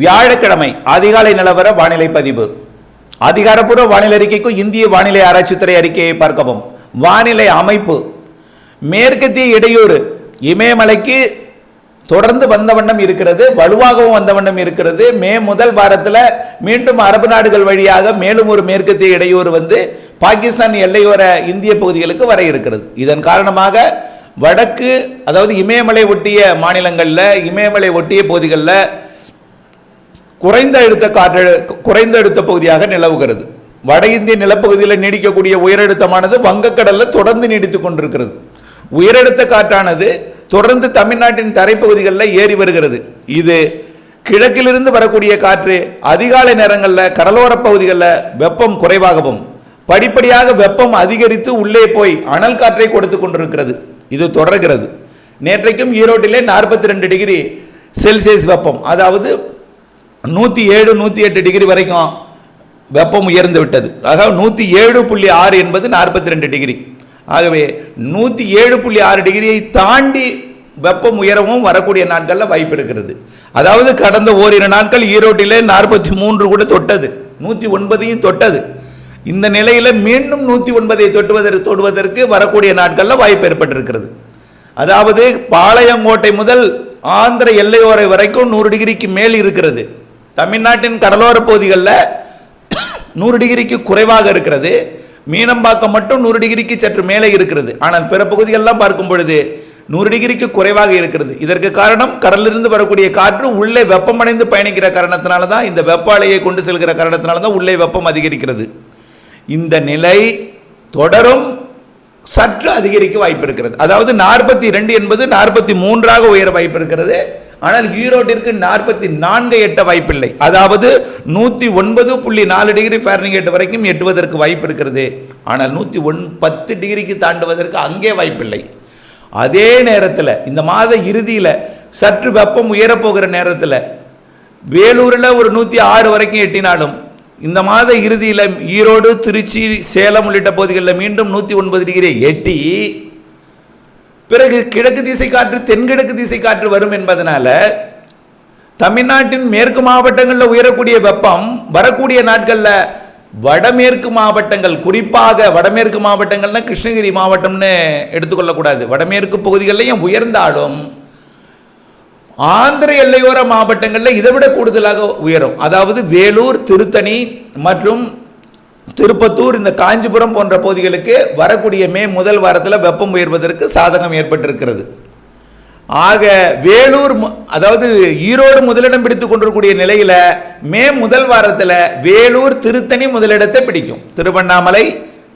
வியாழக்கிழமை அதிகாலை நிலவர வானிலை பதிவு. அதிகாரப்பூர்வ வானிலை அறிக்கைக்கும் இந்திய வானிலை ஆராய்ச்சித்துறை அறிக்கையை பார்க்கவும். வானிலை அமைப்பு. மேற்கத்திய இடையூறு. இமயமலைக்கு தொடர்ந்து வந்த வண்ணம் இருக்கிறது வலுவாகவும் வந்த வண்ணம் இருக்கிறது. மே முதல் வாரத்தில் மீண்டும் அரபு நாடுகள் வழியாக மேலும் ஒரு மேற்கத்திய இடையூறு வந்து பாகிஸ்தான் எல்லையோர இந்திய பகுதிகளுக்கு வர இருக்கிறது. இதன் காரணமாக வடக்கு அதாவது இமயமலை ஒட்டிய மாநிலங்களில் இமயமலை ஒட்டிய பகுதிகளில் குறைந்த அழுத்த காற்று குறைந்த அழுத்த பகுதியாக நிலவுகிறது. வட இந்திய நிலப்பகுதியில் நீடிக்கக்கூடிய உயரழுத்தமானது வங்கக்கடலில் தொடர்ந்து நீடித்துக் கொண்டிருக்கிறது. உயரழுத்த காற்றானது தொடர்ந்து தமிழ்நாட்டின் தரைப்பகுதிகளில் ஏறி வருகிறது. இது கிழக்கிலிருந்து வரக்கூடிய காற்று அதிகாலை நேரங்களில் கடலோர பகுதிகளில் வெப்பம் குறைவாகவும் படிப்படியாக வெப்பம் அதிகரித்து உள்ளே போய் அனல் காற்றை கொடுத்து கொண்டிருக்கிறது. இது தொடர்கிறது. நேற்றைக்கும் ஈரோட்டிலே நாற்பத்தி ரெண்டு டிகிரி செல்சியஸ் வெப்பம் அதாவது நூற்றி ஏழு நூற்றி எட்டு டிகிரி வரைக்கும் வெப்பம் உயர்ந்து விட்டது. ஆக நூற்றி ஏழு புள்ளி ஆறு என்பது நாற்பத்தி ரெண்டு டிகிரி ஆகவே நூற்றி ஏழு புள்ளி ஆறு டிகிரியை தாண்டி வெப்பம் உயரவும் வரக்கூடிய நாட்களில் வாய்ப்பு இருக்கிறது. அதாவது கடந்த ஓரிரு நாட்கள் ஈரோட்டிலே நாற்பத்தி மூன்று கூட தொட்டது. நூற்றி ஒன்பதையும் தொட்டது. இந்த நிலையில் மீண்டும் நூற்றி ஒன்பதை தொட்டுவதற்கு தொடுவதற்கு வரக்கூடிய நாட்களில் வாய்ப்பு ஏற்பட்டிருக்கிறது. அதாவது பாளையங்கோட்டை முதல் ஆந்திர எல்லையோரை வரைக்கும் நூறு டிகிரிக்கு மேல் இருக்கிறது. தமிழ்நாட்டின் கடலோர பகுதிகளில் நூறு டிகிரிக்கு குறைவாக இருக்கிறது. மீனம்பாக்கம் மட்டும் நூறு டிகிரிக்கு சற்று மேலே இருக்கிறது. ஆனால் பிற பகுதிகளெலாம் பார்க்கும் பொழுது நூறு டிகிரிக்கு குறைவாக இருக்கிறது. இதற்கு காரணம் கடலிலிருந்து வரக்கூடிய காற்று உள்ளே வெப்பமடைந்து பயணிக்கிற காரணத்தினால தான் இந்த வெப்ப அலையை கொண்டு செல்கிற காரணத்தினால தான் உள்ளே வெப்பம் அதிகரிக்கிறது. இந்த நிலை தொடரும் சற்று அதிகரிக்க வாய்ப்பு இருக்கிறது. அதாவது நாற்பத்தி ரெண்டு என்பது நாற்பத்தி மூன்றாக உயர வாய்ப்பு இருக்கிறது. ஆனால் ஈரோட்டிற்கு நாற்பத்தி நான்கு எட்ட வாய்ப்பில்லை. அதாவது நூற்றி ஒன்பது புள்ளி நாலு டிகிரி ஃபேரன்ஹீட் வரைக்கும் எட்டுவதற்கு வாய்ப்பு இருக்கிறது ஆனால் நூற்றி ஒன் பத்து டிகிரிக்கு தாண்டுவதற்கு அங்கே வாய்ப்பில்லை. அதே நேரத்தில் இந்த மாத இறுதியில் சற்று வெப்பம் உயரப்போகிற நேரத்தில் வேலூரில் ஒரு நூற்றி ஆறு வரைக்கும் எட்டினாலும் இந்த மாத இறுதியில் ஈரோடு திருச்சி சேலம் உள்ளிட்ட பகுதிகளில் மீண்டும் நூற்றி ஒன்பது டிகிரியை எட்டி பிறகு கிழக்கு திசை காற்று தென்கிழக்கு திசை காற்று வரும் என்பதனால தமிழ்நாட்டின் மேற்கு மாவட்டங்களில் உயரக்கூடிய வெப்பம் வரக்கூடிய நாட்களில் வடமேற்கு மாவட்டங்கள் குறிப்பாக வடமேற்கு மாவட்டங்கள்னா கிருஷ்ணகிரி மாவட்டம்னு எடுத்துக்கொள்ளக்கூடாது. வடமேற்கு பகுதிகளிலையும் உயர்ந்தாலும் ஆந்திர எல்லையோர மாவட்டங்களில் இதை விட கூடுதலாக உயரும். அதாவது வேலூர் திருத்தணி மற்றும் திருப்பத்தூர் இந்த காஞ்சிபுரம் போன்ற பகுதிகளுக்கு வரக்கூடிய மே முதல் வாரத்தில் வெப்பம் உயர்வதற்கு சாதகம் ஏற்பட்டிருக்கிறது. ஆக வேலூர் அதாவது ஈரோடு முதலிடம் பிடித்து கொண்டிருக்கூடிய நிலையில் மே முதல் வாரத்தில் வேலூர் திருத்தணி முதலிடத்தை பிடிக்கும். திருவண்ணாமலை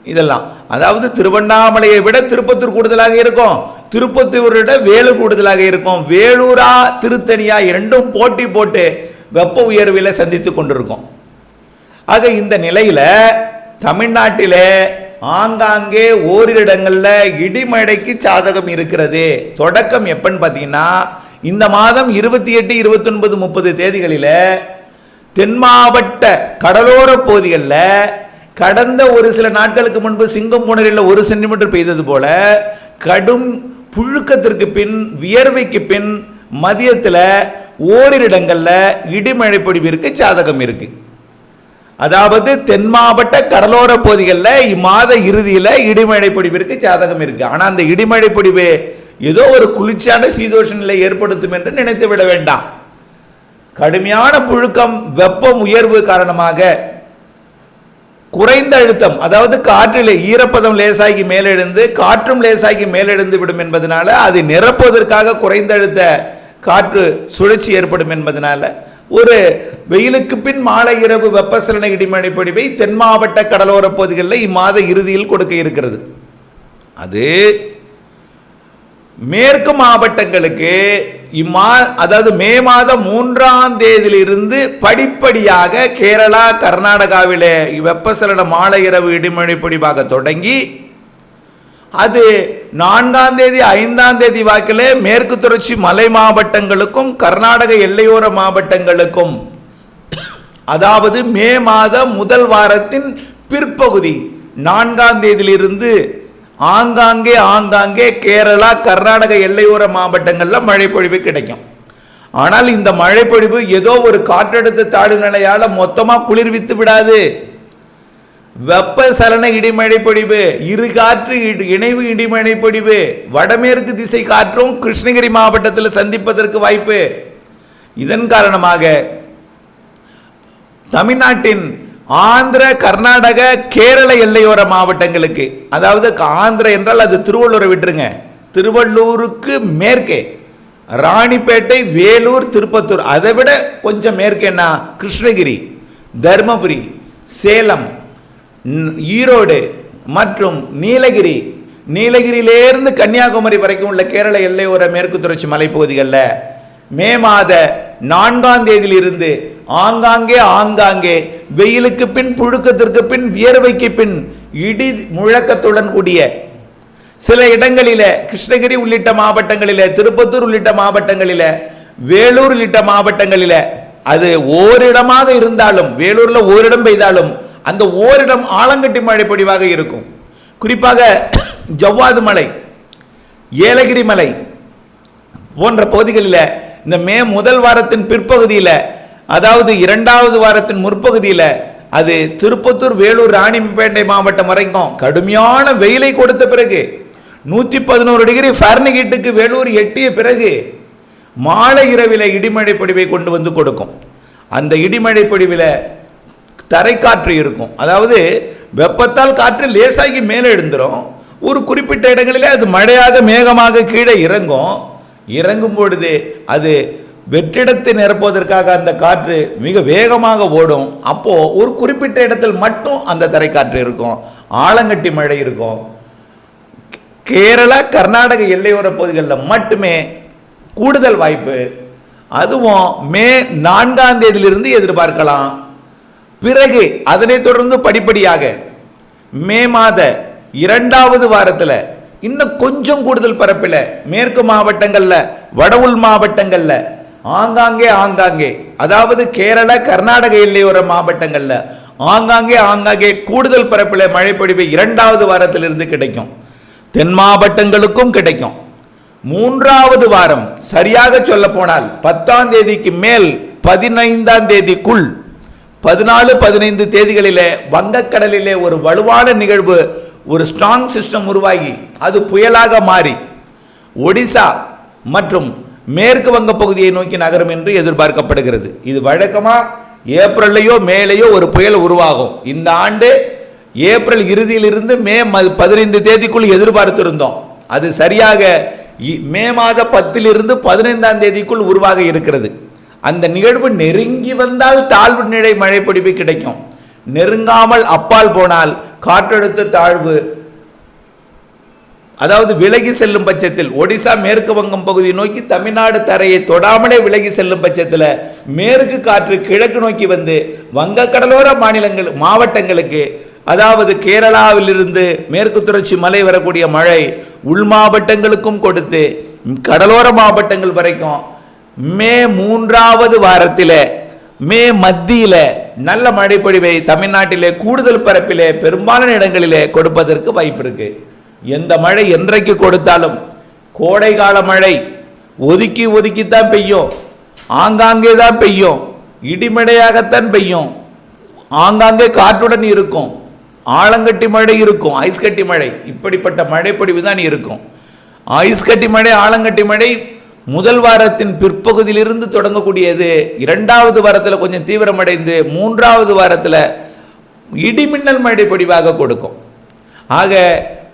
இதெல்லாம். அதாவது திருவண்ணாமலையை விட திருப்பத்தூர் கூடுதலாக இருக்கும். திருப்பத்தூரை விட வேலூர் கூடுதலாக இருக்கும். வேலூரா திருத்தணியா இரண்டும் போட்டி போட்டு வெப்ப உயர்வில் சந்தித்து கொண்டிருக்கும். ஆக இந்த நிலையில் தமிழ்நாட்டிலே ஆங்காங்கே ஓரிரு இடங்களில் இடிமழைக்கு சாதகம் இருக்கிறது. தொடக்கம் எப்பன்னு பார்த்தீங்கன்னா இந்த மாதம் இருபத்தி எட்டு இருபத்தொன்பது முப்பது தேதிகளில் தென் மாவட்ட கடலோர பகுதிகளில் கடந்த ஒரு சில நாட்களுக்கு முன்பு சிங்கம்புணரில் ஒரு சென்டிமீட்டர் பெய்தது போல கடும் புழுக்கத்திற்கு பின் வியர்வைக்கு பின் மதியத்தில் ஓரிரு இடங்களில் இடிமழை பொடிவிற்கு சாதகம் இருக்குது அதாவது தென் மாவட்ட கடலோர பகுதிகளில் இம்மாத இறுதியில் இடிமழை பொடிவிற்கு சாதகம் இருக்கு. ஆனால் அந்த இடிமழை பொடிவு ஏதோ ஒரு குளிர்ச்சியான சீதோஷ நிலை ஏற்படுத்தும் என்று நினைத்து விட வேண்டாம். கடுமையான புழுக்கம் வெப்பம் உயர்வு காரணமாக குறைந்த அழுத்தம் அதாவது காற்றில் ஈரப்பதம் லேசாகி மேலெழுந்து காற்றும் லேசாகி மேலெழுந்து விடும் என்பதனால அது நிரப்புவதற்காக குறைந்த அழுத்த காற்று சுழற்சி ஏற்படும் என்பதனால ஒரு வெயிலுக்கு பின் மாலை இரவு வெப்பசலன இடிமழை பொழிவை தென் மாவட்ட கடலோர பகுதிகளில் இம்மாத இறுதியில் கொடுக்க இருக்கிறது. அது மேற்கு மாவட்டங்களுக்கு இம்மா அதாவது மே மாதம் மூன்றாம் தேதியிலிருந்து படிப்படியாக கேரளா கர்நாடகாவிலே வெப்பசலன மாலை இரவு இடிமழை பொடிவாக தொடங்கி அது நான்காம் தேதி ஐந்தாம் தேதி வாக்கிலே மேற்கு தொடர்ச்சி மலை மாவட்டங்களுக்கும் கர்நாடக எல்லையோர மாவட்டங்களுக்கும். அதாவது மே மாத முதல் வாரத்தின் பிற்பகுதி நான்காம் தேதியிலிருந்து ஆங்காங்கே ஆங்காங்கே கேரளா கர்நாடக எல்லையோர மாவட்டங்களில் மழைப்பொழிவு கிடைக்கும். ஆனால் இந்த மழைப்பொழிவு ஏதோ ஒரு காற்றழுத்த தாழ்வு நிலையால் மொத்தமாக குளிர்வித்து விடாது. வெப்பசலன இடிமழை பொழிவு இரு காற்று இணைவு இடிமழை பொழிவு வடமேற்கு திசை காற்றும் கிருஷ்ணகிரி மாவட்டத்தில் சந்திப்பதற்கு வாய்ப்பு. இதன் காரணமாக தமிழ்நாட்டின் ஆந்திர கர்நாடக கேரள எல்லையோர மாவட்டங்களுக்கு அதாவது ஆந்திர என்றால் அது திருவள்ளூரை விட்டுருங்க. திருவள்ளூருக்கு மேற்கே. ராணிப்பேட்டை வேலூர் திருப்பத்தூர். அதை விட கொஞ்சம் மேற்கேன்னா கிருஷ்ணகிரி தர்மபுரி சேலம் ஈரோடு மற்றும் நீலகிரி. நீலகிரியிலேருந்து கன்னியாகுமரி வரைக்கும் உள்ள கேரள எல்லையோர மேற்கு தொடர்ச்சி மலைப்பகுதிகளில் மே மாத நான்காம் தேதியிலிருந்து ஆங்காங்கே ஆங்காங்கே வெயிலுக்கு பின் புழுக்கத்திற்கு பின் வியர்வைக்கு பின் இடி முழக்கத்துடன் கூடிய சில இடங்களில கிருஷ்ணகிரி உள்ளிட்ட மாவட்டங்களில திருப்பத்தூர் உள்ளிட்ட மாவட்டங்களில வேலூர் உள்ளிட்ட மாவட்டங்களில அது ஓரிடமாக இருந்தாலும் வேலூரில் ஓரிடம் பெய்தாலும் அந்த ஓரிடம் ஆலங்கட்டி மழை பொழிவாக இருக்கும். குறிப்பாக ஜவ்வாது மலை ஏலகிரி மலை போன்ற பகுதிகளில் இந்த மே முதல் வாரத்தின் பிற்பகுதியில் அதாவது இரண்டாவது வாரத்தின் முற்பகுதியில் அது திருப்பத்தூர் வேலூர் ராணிப்பேட்டை மாவட்டம் வரைக்கும் கடுமையான வெயிலை கொடுத்த பிறகு நூற்றி பதினோரு டிகிரி ஃபாரன்ஹீட்டுக்கு வேலூர் எட்டிய பிறகு மாலை இரவில் இடிமழை பொடிவை கொண்டு வந்து கொடுக்கும். அந்த இடிமழை பொடிவில் தரைக்காற்று இருக்கும். அதாவது வெப்பத்தால் காற்று லேசாகி மேலே எழுந்துரும். ஒரு குறிப்பிட்ட இடங்களிலே அது மழையாக மேகமாக கீழே இறங்கும். இறங்கும் பொழுது அது வெற்றிடத்தை நிரப்புவதற்காக அந்த காற்று மிக வேகமாக ஓடும். அப்போது ஒரு குறிப்பிட்ட இடத்தில் மட்டும் அந்த தரைக்காற்று இருக்கும். ஆலங்கட்டி மழை இருக்கும். கேரளா கர்நாடக எல்லையோர பகுதிகளில் மட்டுமே கூடுதல் வாய்ப்பு. அதுவும் மே நான்காம் தேதியிலிருந்து எதிர்பார்க்கலாம். பிறகு அதனைத் தொடர்ந்து படிப்படியாக மே மாத இரண்டாவது வாரத்தில் இன்னும் கொஞ்சம் கூடுதல் பரப்பில். மேற்கு மாவட்டங்களில் வட மாவட்டங்களில் ஆங்காங்கே ஆங்காங்கே அதாவது கேரள கர்நாடக எல்லையோர மாவட்டங்களில் ஆங்காங்கே ஆங்காங்கே கூடுதல் பரப்பில் மழைப்பொழிவு இரண்டாவது வாரத்திலிருந்து கிடைக்கும். தென் மாவட்டங்களுக்கும் கிடைக்கும். மூன்றாவது வாரம் சரியாக சொல்ல போனால் பத்தாம் தேதிக்கு மேல் பதினைந்தாம் தேதிக்குள் பதினாலு பதினைந்து தேதிகளிலே வங்கக்கடலிலே ஒரு வலுவான நிகழ்வு ஒரு ஸ்ட்ராங் சிஸ்டம் உருவாகி அது புயலாக மாறி ஒடிசா மற்றும் மேற்கு வங்க பகுதியை நோக்கி நகரும் என்று எதிர்பார்க்கப்படுகிறது. இது வழக்கமாக ஏப்ரல்லையோ மேலேயோ ஒரு புயல் உருவாகும். இந்த ஆண்டு ஏப்ரல் இறுதியிலிருந்து மே பதினைந்து தேதிக்குள் எதிர்பார்த்திருந்தோம். அது சரியாக இ- மே மாத பத்திலிருந்து பதினைந்தாம் தேதிக்குள் உருவாக இருக்கிறது. அந்த நிகழ்வு நெருங்கி வந்தால் தாழ்வு நிலை மழைப்பொழிவு கிடைக்கும். நெருங்காமல் அப்பால் போனால் காற்றழுத்த தாழ்வு அதாவது விலகி செல்லும் பட்சத்தில் ஒடிசா மேற்கு வங்கம் பகுதியை நோக்கி தமிழ்நாடு தரையை தொடாமலே விலகி செல்லும் பட்சத்தில் மேற்கு காற்று கிழக்கு நோக்கி வந்து வங்கக்கடலோர மாநிலங்கள் மாவட்டங்களுக்கு அதாவது கேரளாவிலிருந்து மேற்கு தொடர்ச்சி மலை வரக்கூடிய மழை உள் மாவட்டங்களுக்கும் கொடுத்து கடலோர மாவட்டங்கள் வரைக்கும் மே மூன்றாவது வாரத்தில் மே மத்தியில் நல்ல மழைப்பொழிவை தமிழ்நாட்டிலே கூடுதல் பரப்பிலே பெரும்பாலான இடங்களிலே கொடுப்பதற்கு வாய்ப்பு இருக்கு. எந்த மழை என்றைக்கு கொடுத்தாலும் கோடை கால மழை ஒதுக்கி ஒதுக்கித்தான் பெய்யும். ஆங்காங்கே தான் பெய்யும். இடிமடையாகத்தான் பெய்யும். ஆங்காங்கே காற்றுடன் இருக்கும். ஆலங்கட்டி மழை இருக்கும். ஐஸ் கட்டி மழை. இப்படிப்பட்ட மழைப்பொழிவு தான் இருக்கும். ஐஸ் கட்டி மழை ஆலங்கட்டி மழை முதல் வாரத்தின் பிற்பகுதியிலிருந்து தொடங்கக்கூடியது இரண்டாவது வாரத்தில் கொஞ்சம் தீவிரமடைந்து மூன்றாவது வாரத்தில் இடிமின்னல் மழை பொடிவாக கொடுக்கும். ஆக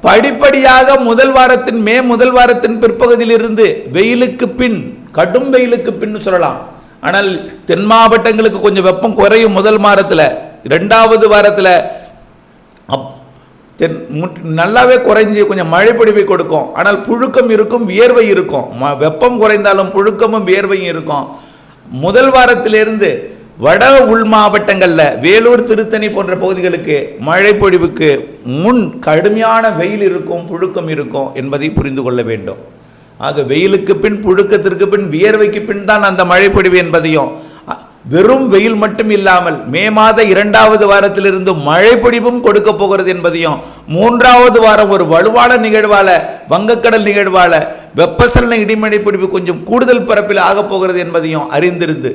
படிப்படியாக முதல் வாரத்தின் மே முதல் வாரத்தின் பிற்பகுதியிலிருந்து வெயிலுக்கு பின் கடும் வெயிலுக்கு பின் சொல்லலாம். ஆனால் தென் மாவட்டங்களுக்கு கொஞ்சம் வெப்பம் குறையும் முதல் வாரத்தில் இரண்டாவது வாரத்தில் அப் நல்லாவே குறைஞ்சி கொஞ்சம் மழைப்பொழிவை கொடுக்கும். ஆனால் புழுக்கம் இருக்கும் வியர்வை இருக்கும். ம- வெப்பம் குறைந்தாலும் புழுக்கமும் வியர்வையும் இருக்கும். முதல் வாரத்திலிருந்து வட உள் மாவட்டங்களில் வேலூர் திருத்தணி போன்ற பகுதிகளுக்கு மழைப்பொழிவுக்கு முன் கடுமையான வெயில் இருக்கும் புழுக்கம் இருக்கும் என்பதை புரிந்து கொள்ள வேண்டும். ஆக வெயிலுக்கு பின் புழுக்கத்திற்கு பின் வியர்வைக்கு பின் தான் அந்த மழைப்பொழிவு என்பதையும் வெறும் வெயில் மட்டும் இல்லாமல் மே மாத இரண்டாவது வாரத்திலிருந்து மழைப்பொழிவும் கொடுக்க போகிறது என்பதையும் மூன்றாவது வாரம் ஒரு வலுவான நிகழ்வால வங்கக்கடல் நிகழ்வால வெப்பசலன இடிமழை பிடிப்பு கொஞ்சம் கூடுதல் பரப்பில் ஆகப் போகிறது என்பதையும் அறிந்திருந்து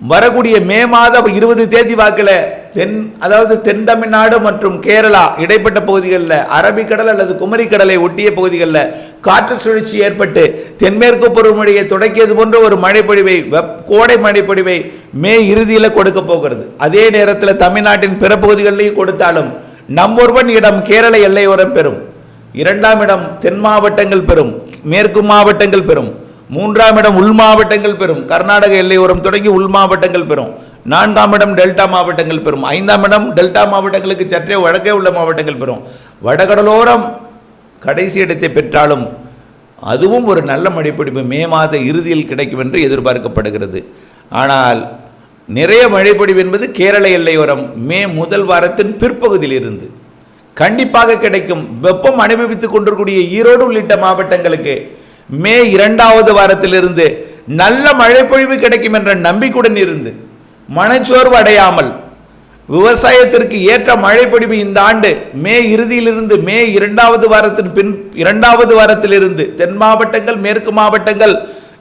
வரக்கூடிய மே மாதம் இருபது தேதி வாக்கில் தென் அதாவது தென் தமிழ்நாடு மற்றும் கேரளா இடைப்பட்ட பகுதிகளில் அரபிக்கடல் அல்லது குமரிக்கடலை ஒட்டிய பகுதிகளில் காற்று சுழற்சி ஏற்பட்டு தென்மேற்கு பருவமழையை தொடக்கியது போன்ற ஒரு மழைப்பொழிவை வெப் கோடை மழைப்பொழிவை மே இறுதியில் கொடுக்க போகிறது. அதே நேரத்தில் தமிழ்நாட்டின் பிற பகுதிகளிலையும் கொடுத்தாலும் நம்பொருவன் இடம் கேரள எல்லையோரம் பெறும். இரண்டாம் இடம் தென் மாவட்டங்கள் பெறும். மேற்கு மாவட்டங்கள் பெறும். மூன்றாம் இடம் உள் மாவட்டங்கள் பெறும். கர்நாடக எல்லையோரம் தொடங்கி உள் மாவட்டங்கள் பெறும். நான்காம் இடம் டெல்டா மாவட்டங்கள் பெறும். ஐந்தாம் இடம் டெல்டா மாவட்டங்களுக்கு சற்றே வடக்கே உள்ள மாவட்டங்கள் பெறும். வடகடலோரம் கடைசி இடத்தை பெற்றாலும் அதுவும் ஒரு நல்ல மழைப்பிடிப்பு. மே மாத இறுதியில் கிடைக்கும் என்று எதிர்பார்க்கப்படுகிறது. ஆனால் நிறைய மழைப்பொழிவு என்பது கேரள எல்லையோரம் மே முதல் வாரத்தின் பிற்பகுதியில் இருந்து கண்டிப்பாக கிடைக்கும். வெப்பம் அனுபவித்துக் கொண்டிருக்கூடிய ஈரோடு உள்ளிட்ட மாவட்டங்களுக்கு மே இரண்டாவது வாரத்திலிருந்து நல்ல மழைப்பொழிவு கிடைக்கும் என்ற நம்பிக்கையுடன் இருந்து மனச்சோர்வு அடையாமல் விவசாயத்திற்கு ஏற்ற மழைப்பொழிவு இந்த ஆண்டு மே இறுதியிலிருந்து மே இரண்டாவது வாரத்தின் பின் இரண்டாவது வாரத்திலிருந்து தென் மாவட்டங்கள் மேற்கு மாவட்டங்கள்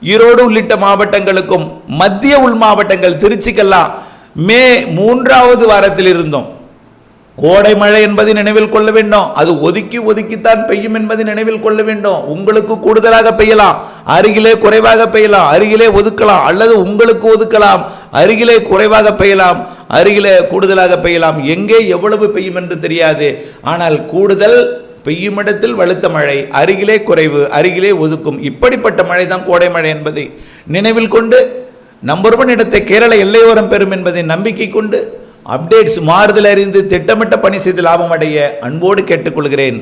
ஈரோடு உள்ளிட்ட மாவட்டங்களுக்கும் மத்திய உள் மாவட்டங்கள் திருச்சிக்கெல்லாம் மே மூன்றாவது வாரத்தில் இருந்தோம் கோடை மழை என்பதை நினைவில் கொள்ள வேண்டும். அது ஒதுக்கி ஒதுக்கித்தான் பெய்யும் என்பதை நினைவில் கொள்ள வேண்டும். உங்களுக்கு கூடுதலாக பெய்யலாம். அருகிலே குறைவாக பெய்யலாம். அருகிலே ஒதுக்கலாம். அல்லது உங்களுக்கு ஒதுக்கலாம். அருகிலே குறைவாக பெய்யலாம். அருகிலே கூடுதலாக பெய்யலாம். எங்கே எவ்வளவு பெய்யும் என்று தெரியாது. ஆனால் கூடுதல் பெய்யும் இடத்தில் வலுத்த மழை அருகிலே குறைவு அருகிலே ஒதுக்கும். இப்படிப்பட்ட மழை தான் கோடை மழை என்பதை நினைவில் கொண்டு நம்பர் ஒன் இடத்தை கேரள எல்லையோரம் பெறும் என்பதை நம்பிக்கை கொண்டு அப்டேட்ஸ் மாறுதல் அறிந்து திட்டமிட்ட பணி செய்து லாபம் அடைய அன்போடு கேட்டுக்கொள்கிறேன்.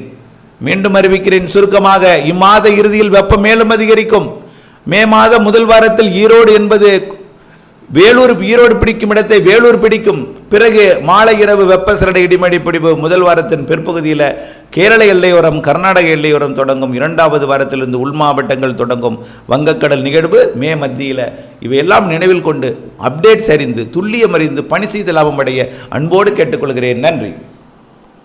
மீண்டும் அறிவிக்கிறேன் சுருக்கமாக இம்மாத இறுதியில் வெப்பம் மேலும் அதிகரிக்கும். மே மாத முதல் வாரத்தில் ஈரோடு என்பது வேலூர் ஈரோடு பிடிக்கும் இடத்தை வேலூர் பிடிக்கும். பிறகு மாலை இரவு வெப்பசலடை இடிமடி பிடிப்பு முதல் வாரத்தின் பிற்பகுதியில் கேரள எல்லையோரம் கர்நாடக எல்லையோரம் தொடங்கும் இரண்டாவது வாரத்திலிருந்து உள் மாவட்டங்கள் தொடங்கும் வங்கக்கடல் நிகழ்வு மே மத்தியில். இவையெல்லாம் நினைவில் கொண்டு அப்டேட்ஸ் அறிந்து துல்லியம் அறிந்து பணி செய்து லாபம் அடைய அன்போடு கேட்டுக்கொள்கிறேன். நன்றி.